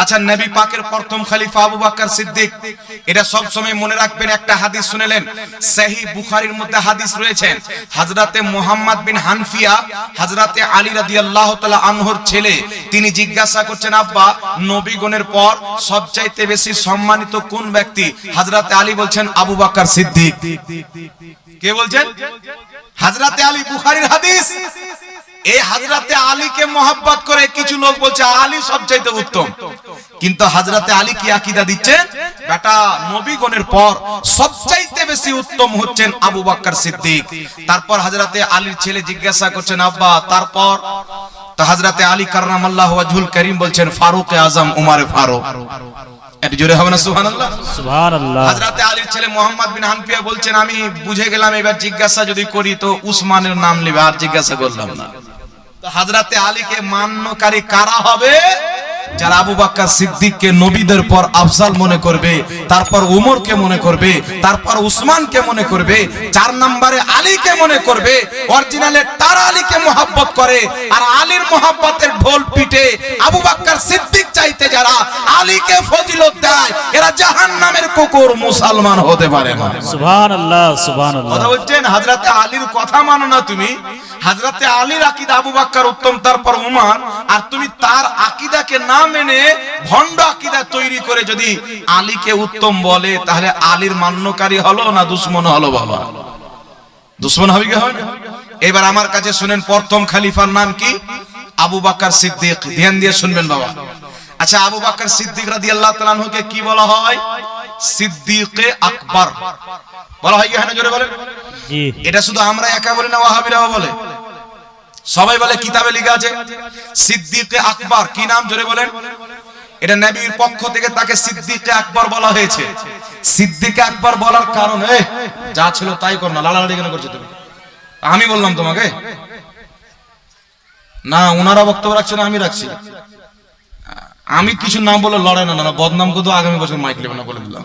আচ্ছা নবী পাকের প্রথম খলিফা আবু বকর সিদ্দিক। এটা সব সময় মনে রাখবেন, একটা হাদিস বুখারীর মধ্যে হাদিস রয়েছে হযরতে মুহাম্মদ বিন হানফিয়া হযরতে আলী রাদিয়াল্লাহু তাআলা আনহুর ছেলে, তিনি জিজ্ঞাসা করছেন, আব্বা, নবীগণের পর সবচাইতে বেশি সম্মানিত কোন ব্যক্তি? হযরতে আলী বলছেন, আবু বকর সিদ্দিক। কে বলছেন? হযরতে আলী বুখারীর হাদিস। এই হাজরাতে আলীকে মোহাব্বত করে কিছু লোক বলছে আলী সবচাইতে উত্তম। কিন্তু হাজরাতে আলী কি আকীদা দিচ্ছেন? বেটা নবীগণের পর সবচাইতে বেশি উত্তম হচ্ছেন আবু বকর সিদ্দিক। তারপর হাজরাতে আলীর ছেলে জিজ্ঞাসা করছেন আব্বা তারপর? তো হাজরাতে আলী কাররামাল্লাহু ওয়াজহুল করিম বলছেন ফারুক আজম উমারে ফারুক। এত জোরে হবে না সুবহানাল্লাহ? সুবহানাল্লাহ। হাজরাতে আলীর ছেলে মোহাম্মদ বিন হানফিয়া বলছেন আমি বুঝে গেলাম এবার জিজ্ঞাসা যদি করি তো উসমানের নাম নেবে আর জিজ্ঞাসা করলাম না। হাজরাতে আলীকে মান্যকারী কারা হবে? যারা আবু বাক্কার সিদ্দিককে নবীদের পর আফজাল মনে করবে তারপর উমরকে মনে করবে তারপর উসমানকে মনে করবে চার নম্বরে আলীকে মনে করবে অরিজিনালে তার আলীকে মোহাব্বত করে আর আলীর মোহাব্বতের ঢোল পিটে আবু বাক্কার সিদ্দিক চাইতে যারা আলীকে ফজিলত দেয় এরা জাহান্নামের কুকুর মুসলমান হতে পারে না। সুবহানাল্লাহ সুবহানাল্লাহ। কথা বলছেন হাজরাতে আলীর কথা মানো না তুমি। হাজরাতে আলীর আকিদা আবু বাক্কার উত্তম তারপর উমার আর তুমি তার আকিদাকে না মেনে ভণ্ড আকিদা তৈরি করে যদি আলীকে উত্তম বলে তাহলে আলীর মান্যকারী হলো না দুশ্মন হলো বাবা? দুশ্মন হবে কি হবে? এবার আমার কাছে শুনেন প্রথম খলিফার নাম কি? আবু বাক্কার সিদ্দিক। ধ্যান দিয়ে শুনবেন বাবা। আচ্ছা আবু বাক্কার সিদ্দিক রাদিয়াল্লাহু তাআলা আনহুকে কি বলা হয়? সিদ্দিকে আকবর। বলা হয় কি হ্যাঁ জোরে বলেন। জি। এটা শুধু আমরা একা বলি না ওয়াহাবিরাও বলে। সবাই বলে কিতাবে লেখা আছে। সিদ্দিকে আকবর, কি নাম জোরে বলেন? এটা নবীর পক্ষ থেকে তাকে সিদ্দিকে আকবর বলা হয়েছে। সিদ্দিকে আকবর বলার কারণ যা ছিল তাই কর না লালালাড়ি কেন করছ তুমি? আমি বললাম তোমাকে। না ওনারা বক্তব্য রাখছে না, আমি রাখছি। আমি কিছু নাম বলে লড়াই না না বদনাম করতে আগামী বছর মাইক নেবে না বলে দিলাম।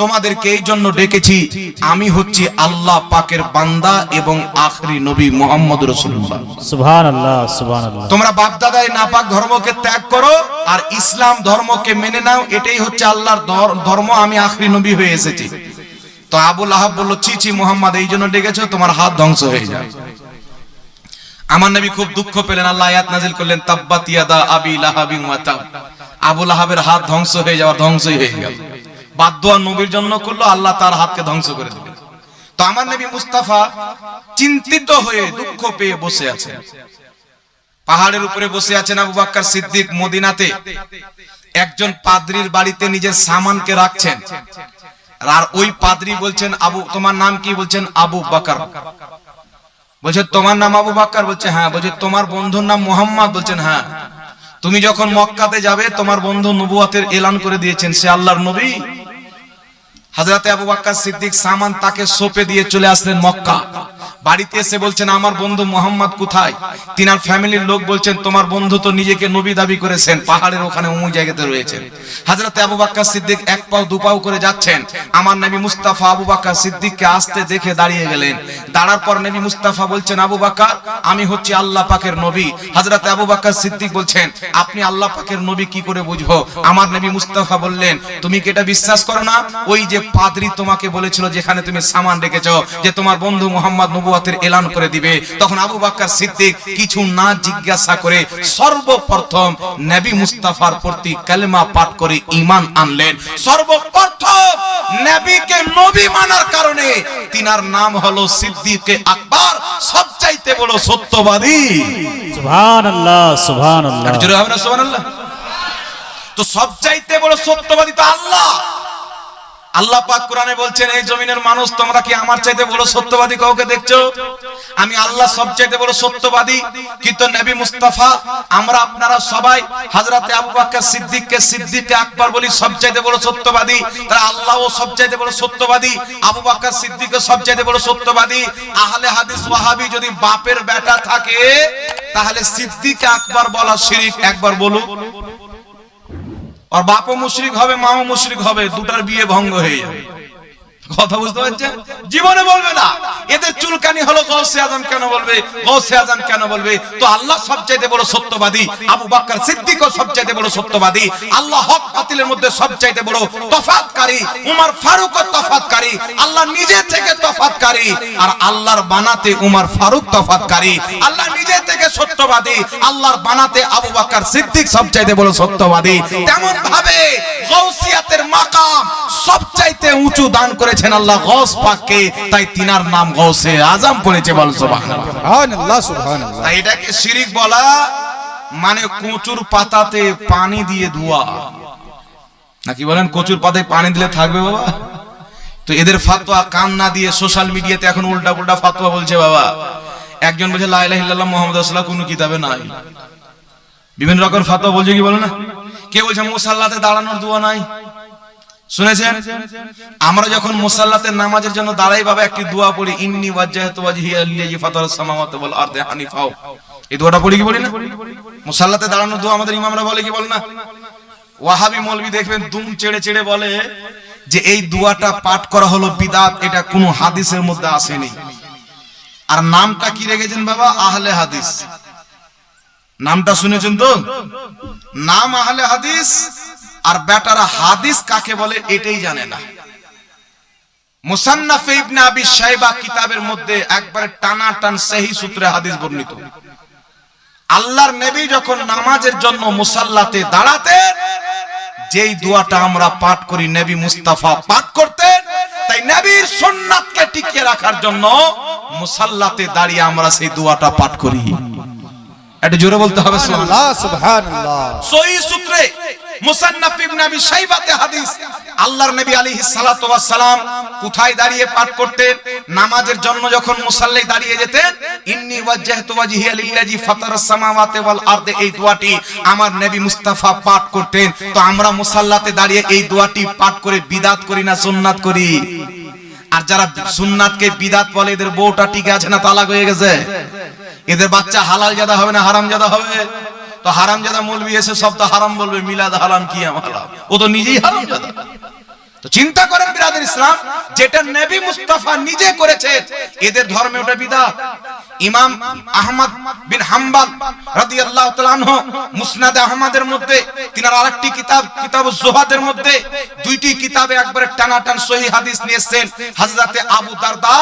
তোমাদেরকে এই জন্য ডেকেছি আমি হচ্ছি আল্লাহ পাকের বান্দা এবং আখরি নবী মুহাম্মদ সুবহানাল্লাহ তোমরা বাপ দাদাই নাপাক ধর্মকে ত্যাগ করো আর ইসলাম ধর্মকে মেনে নাও এটাই হচ্ছে আল্লাহর ধর্ম আমি আখরি নবী হয়ে এসেছি। তো আবুল আহাব বলল চি চি মোহাম্মদ এই জন্য ডেকেছো তোমার হাত ধ্বংস হয়ে যায়। আমার নবী খুব দুঃখ পেলেন আল্লাহ আয়াত নাজিল করলেন তাব্বাত ইয়াদা আবি লাহাবি ওয়া তাব। আবু লাহাবের হাত ধ্বংস হয়ে যাওয়ার ধ্বংসই হয়ে গেল। আর নবীর জন্য করল, আল্লাহ তার হাতকে ধ্বংস করে দিলেন তো আমার নবী মুস্তাফা চিন্তিত হয়ে দুঃখ পেয়ে বসে আছেন। পাহাড়ের উপরে বসে আছেন আবু বাক্কার সিদ্দিক মদিনাতে। একজন পাদ্রির বাড়িতে নিজের সামানকে রাখছেন। আর ওই পাদ্রি বলছেন, আবু, তোমার নাম কি? বলছেন, আবু বাকার বলছে, তোমার নাম আবু বাক্কার? বলছে হ্যাঁ। বলছে, তোমার বন্ধুর নাম মোহাম্মদ? বলছেন হ্যাঁ। তুমি যখন মক্কাতে যাবে, তোমার বন্ধু নবুয়াতের এলান করে দিয়েছেন। সে আল্লাহর নবী। হাজরাতে আবু বাক্কা সিদ্দিক সামান তাকে সোপে দিয়ে চলে আসলেন মক্কা। বাড়িতে এসে বলছেন, আমার বন্ধু মোহাম্মদ কোথায়? তিনার ফ্যামিলির লোক বলছেন, তোমার বন্ধু তো নিজেকে নবী দাবি করেছেন, পাহাড়ের ওখানে অমুক জায়গাতে রয়েছেন হাজরাতে আবু বাক্কার সিদ্দিক এক পাও দু পাও করে যাচ্ছেন। আমার নবী মুস্তাফা আবু বাক্কার সিদ্দিককে আসতে দেখে দাঁড়িয়ে গেলেন। দাঁড়ার পর নবী মুস্তাফা বলছেন, আবু বাক্কার আমি হচ্ছি আল্লাহ পাকের নবী। হাজরাতে আবু বাক্কার সিদ্দিক বলছেন, আপনি আল্লাহ পাকের নবী কি করে বুঝব? আমার নবী মুস্তাফা বললেন, তুমি কি এটা বিশ্বাস করো না? ওই যে পাদ্রি তোমাকে বলেছিল, যেখানে তুমি সামান রেখেছো, যে তোমার বন্ধু মোহাম্মদ নবুয়াতের এলান করে দিবে। তখন আবু বাক্কার সিদ্দিক কিছু না জিজ্ঞাসা করে সর্বপ্রথম নবী মুস্তাফার প্রতি কালেমা পাঠ করে ঈমান আনলেন। সর্বপ্রথম নবীকে নবী মানার কারণে তিনার নাম হলো সিদ্দিকে আকবর সবচাইতে বড় সত্যবাদী। সুবহানাল্লাহ সুবহানাল্লাহ। জোরে হবে না সুবহানাল্লাহ? তো সবচাইতে বড় সত্যবাদী তো আল্লাহ। আল্লাহ পাক কোরআনে বলছেন, এই জমিনের মানুষ, তোমরা কি আমার চাইতে বড় সত্যবাদী কাউকে দেখছ? আমি আল্লাহ সবচাইতে বড় সত্যবাদী। কিন্তু নবী মুস্তাফা, আমরা আপনারা সবাই হযরতে আবু বকর সিদ্দিককে, সিদ্দিকে আকবর বলি সবচাইতে বড় সত্যবাদী। তারা আল্লাহও সবচাইতে বড় সত্যবাদী, আবু বকর সিদ্দিকও সবচাইতে বড় সত্যবাদী। আহলে হাদিস ওয়াহাবি যদি বাপের বেটা থাকে, তাহলে সিদ্দিকে আকবর বলা শিরিক। একবার বলুন। আর বাপও মুশরিক হবে, মাও মুশরিক হবে, দুটার বিয়ে ভঙ্গ হয়ে যাবে। কথা বুঝতে পারছেন? জীবনে বলবে না। এদের চুলকানি হলো গৌসে আজম কেন বলবে? গৌসে আজম কেন বলবে? তো আল্লাহ সবচাইতে বড় সত্যবাদী, আবু বাক্কার সিদ্দিকও সবচাইতে বড় সত্যবাদী। আল্লাহ হক বাতিলের মধ্যে সবচাইতে বড় তফাৎকারী, উমর ফারুকও আল্লাহ নিজে থেকে তফাৎকারী আর আল্লাহর বানাতে উমর ফারুক তফাৎকারী আল্লাহ নিজে থেকে সত্যবাদী আল্লাহর বানাতে আবু বাক্কার সিদ্দিক সবচাইতে বড় সত্যবাদী। তেমন ভাবে গৌসিয়াতের মাকাম সবচাইতে উঁচু দান করেছেন আল্লাহ গৌস পাককে তাই তিনার নাম গৌসে আজম করেছে বল সুবহানাল্লাহ। সুবহানাল্লাহ সুবহানাল্লাহ। তাই এটাকে শিরিক বলা মানে কচুর পাতাতে পানি দিয়ে ধোয়া। নাকি বলেন কচুর পাতায় পানি দিলে থাকবে বাবা? তো এদের ফাতোয়া কান না দিয়ে সোশ্যাল মিডিয়াতে এখন উল্টা উল্টা ফাতোয়া বলছে বাবা। একজন বলছে, লা ইলাহা ইল্লাল্লাহ মুহাম্মদ রাসূলুল্লাহ, কোনো কিতাবে নাই। বিভিন্ন রকম ফাতোয়া বলছে, কি বলে না? কে বলছে, মুসাল্লাতে দাঁড়ানোর দোয়া নাই। শুনেছেন? আমরা যখন মুসাল্লাতে নামাজের জন্য দাঁড়াই, বাবা, একটি দোয়া পড়ি, ইন্নি হানিফাও। এই দোয়াটা পড়ি, কি বলি না? মুসাল্লাতে দাঁড়ানোর দোয়া আমাদের ইমামরা বলে, কি বল না? ওয়াহাবি মলবি দেখবেন, দুম চেড়ে চেড়ে বলে যে এই দোয়াটা পাঠ করা হলো বিদাত, এটা কোনো হাদিসের মধ্যে আসেনি। আর নামটা কি রেখেছেন বাবা? আহলে হাদিস। নামটা শুনেছেন তো? নাম আহলে হাদিস, আর বেটারা হাদিস কাকে বলে এটাই জানে না। মুসান্নাফ ইবনে আবি শাইবা কিতাবের মধ্যে একবারে টানা টান সহি সূত্রে হাদিস বর্ণিত। আল্লাহর নবী যখন নামাজের জন্য মুসাল্লাতে দাঁড়াতেন যেই দোয়াটা আমরা পাঠ করি নবী মুস্তাফা পাঠ করতেন তাই নবীর সুন্নাতকে টিকিয়ে রাখার জন্য মুসাল্লাতে দাঁড়িয়ে আমরা সেই দোয়াটা পাঠ করি এটা জোরে বলতে হবে সুবহানাল্লাহ। সুবহানাল্লাহ সহি সূত্রে কোথায় দাঁড়িয়ে পাঠ করতেন? নামাজের জন্য যখন দাঁড়িয়ে যেতেন আমার নবী মুস্তাফা পাঠ করতেন। তো আমরা মুসাল্লাতে দাঁড়িয়ে এই দোয়াটি পাঠ করে বিদাত করি না সুন্নাত করি? আর যারা সুন্নাতকে বিদাত বলে, এদের বউটা টিকে আছে না তালাক হয়ে গেছে? এদের বাচ্চা হালাল জাদা হবে না হারাম জাদা হবে? তো হারাম যাদা মৌলবি এসে সব তো হারাম বলবে, মিলাদ হারাম কি হারাম ও তো নিজেই হারাম জাদা তো চিন্তা করেন বিরাদের ইসলাম, যেটা নবী মুস্তাফা নিজে করেছেন, এদের ধর্মে ওটা বিদআত ইমাম আহমদ বিন হাম্বল রাদিয়াল্লাহু তাআলা আনহু মুসনাদ আহমদের মধ্যে, তিনার আরেকটি কিতাব কিতাব জুহাদের মধ্যে, দুইটি কিতাবে একবারে টানাটান সহি হাদিস নিয়েছেন হযরতে আবু দারদা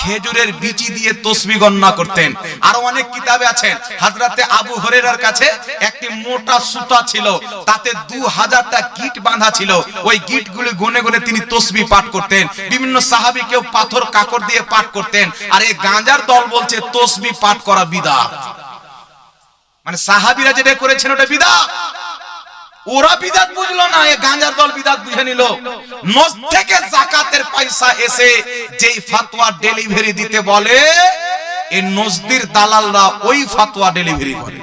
খেজুরের বিচি দিয়ে তসবিহ গণনা করতেন। আরও অনেক কিতাবে আছেন। হযরতে আবু হুরায়রার কাছে একটি মোটা সুতা ছিল, তাতে 2000টা গিট বাঁধা ছিল। ওই গিটগুলি গুনে গুনে তিনি তসবিহ পাঠ করতেন। বিভিন্ন সাহাবী কেউ পাথর, কাকড় দিয়ে পাঠ করতেন। আর এই গাঁজার দল বলছে তসবিহ পাঠ করা বিদআত মানে সাহাবীরা যেটা করেছেন, ওটা বিদআত ওরা বিদাত বুঝলো না, এ গাঁজার দল বিদাত বুঝে নিল। থেকে জাকাতের পয়সা এসে যেই ফাতোয়া ডেলিভারি দিতে বলে এই নজদির দালালরা ওই ফাতোয়া ডেলিভারি করে।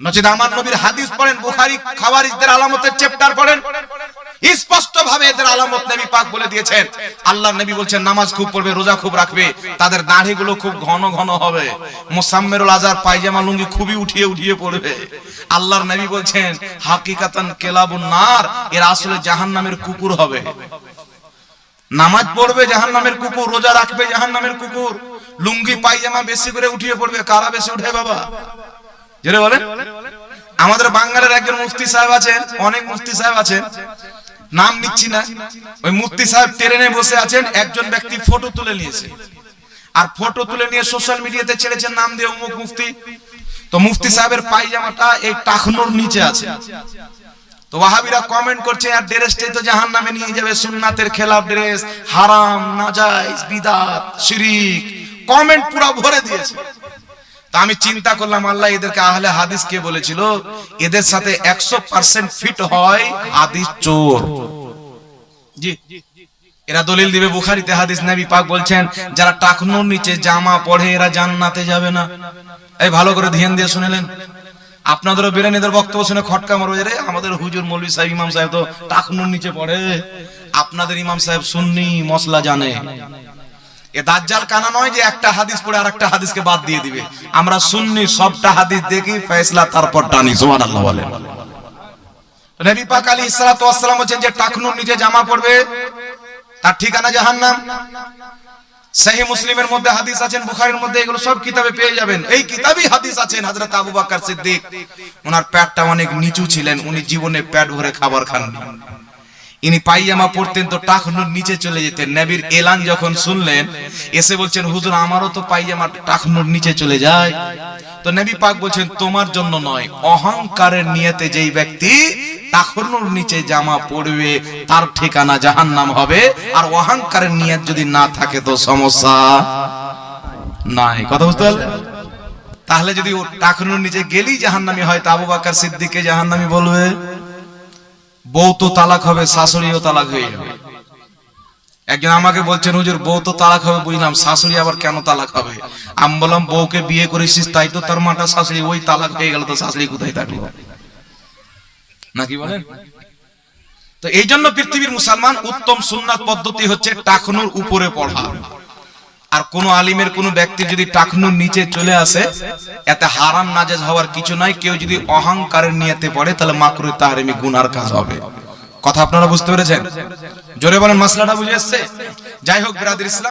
নচেত আমার নবীর হাদিস পড়েন, বুখারী, খাওয়ারিজদের আলামতের চ্যাপ্টার পড়েন। স্পষ্ট ভাবে এদের আলামত নবী পাক বলে দিয়েছেন। আল্লাহ নবী বলছেন, নামাজ খুব পড়বে, রোজা খুব রাখবে, তাদের দাড়িগুলো খুব ঘন ঘন হবে। মোসাম্মেরুল আজার পায়জামা লুঙ্গি খুবই উঠিয়ে উঠিয়ে পড়বে। আল্লাহর নবী বলছেন, হাকিকাতান কেলাবুন নার, এর আসলে জাহান্নামের কুকুর হবে। নামাজ পড়বে, জাহান্নামের কুকুর, রোজা রাখবে, জাহান্নামের কুকুর। লুঙ্গি, পায়জামা বেশি করে উঠিয়ে পড়বে, কারা বেশি উঠে বাবা? জেরে বলেন। আমাদের বাঙালির একজন মুফতি সাহেব আছেন, অনেক মুফতি সাহেব আছেন। নাম নিচ্ছি না। ওই মুফতি সাহেব ট্রেনে বসে আছেন, একজন ব্যক্তি ফটো তুলে নিয়েছে। আর ফটো তুলে নিয়ে সোশ্যাল মিডিয়াতে ছেড়েছেন, নাম দিয়ে অমুক মুফতি। তো মুফতি সাহেবের পায়জামাটা এই টাকনোর নিচে আছে। তো ওয়াহাবিরা কমেন্ট করছে, আর ড্রেসটাই তো জাহান নামে নিয়ে যাবে, সুন্নাতের খেলাফ ড্রেস, হারাম নাজাইজ বিদাত, শিরিক। কমেন্ট পুরো ভরে দিয়েছে। তা আমি চিন্তা করলাম, আল্লাহ এদেরকে আহলে হাদিস কে বলেছিল, এদের সাথে একশো পার্সেন্ট ফিট হয় হাদিস চোর। জি। এরা দলিল দিবে বুখারিতে, হাদিস নবী পাক বলছেন, যারা টাকনুর নিচে জামা পড়ে, এরা জান্নাতে যাবে না। এই ভালো করে ধ্যান দিয়ে শুনেলেন। আপনাদেরও বিরানীদের বক্তব্য শুনে খটকা মারবে রে, আমাদের হুজুর মৌলভী সাহেব, ইমাম সাহেব তো টাকনুর নিচে পড়ে। আপনাদের ইমাম সাহেব সুন্নি, মশলা জানে। তার ঠিকানা জাহান্নাম। মুসলিমের মধ্যে হাদিস আছেন মধ্যে এগুলো সব কিতাবে পেয়ে যাবেন। এই হাদিস আছেন আবু সিদ্দিক। ওনার অনেক নিচু ছিলেন, উনি জীবনে পেট ভরে খাবার খাননি। ইনি পাইজামা পড়তেন তো টাকনুর নিচে চলে যেতেন। নবীর এলান যখন শুনলেন, এসে বলছেন, হুজুর, আমারও তো পাইজামা টাকনুর নিচে চলে যায়। তো নবী পাক বলছেন, তোমার জন্য নয়, অহংকারের নিয়তে যেই ব্যক্তি টাকনুর নিচে জামা পড়বে, তার ঠিকানা জাহান্নাম হবে। আর অহংকারের নিয়ত যদি না থাকে তো সমস্যা নাই। কথা বুঝতে পারলে তাহলে যদি ও টাকনুর নিচে গেলেই জাহান্নামি হয়, তা আবু বাক্কার সিদ্দিককে জাহান্নামি বলবে। বউ তো তালাক হবে, শাশুড়িও তালাক হয়ে যাবে। একজন আমাকে বলছেন, হুজুর, বউ তো তালাক হবে, বুঝলাম, শাশুড়ি আবার কেন তালাক হবে? আমি বললাম, বউকে বিয়ে করেছিস, তাই তো তার মাটা শাশুড়ি, ওই তালাক হয়ে গেল, তো শাশুড়ি কোথায় থাকল? নাকি বলেন? তো এই জন্য পৃথিবীর মুসলমান উত্তম সুন্নাত পদ্ধতি হচ্ছে টাকনুর উপরে পড়া। আর কোন আলিমের কোন ব্যক্তি যদি টাকনুর নিচে চলে আসে, এতে হারাম নাজেজ হওয়ার কিছু নাই। কেউ যদি অহংকারের নিয়েতে পড়ে, তাহলে মাকরু তাহারিমি গুনার কাজ হবে। কথা আপনারা বুঝতে পেরেছেন? জোরে বলেন, মাসলাটা বুঝে এসছে? যাই হোক ইসলাম।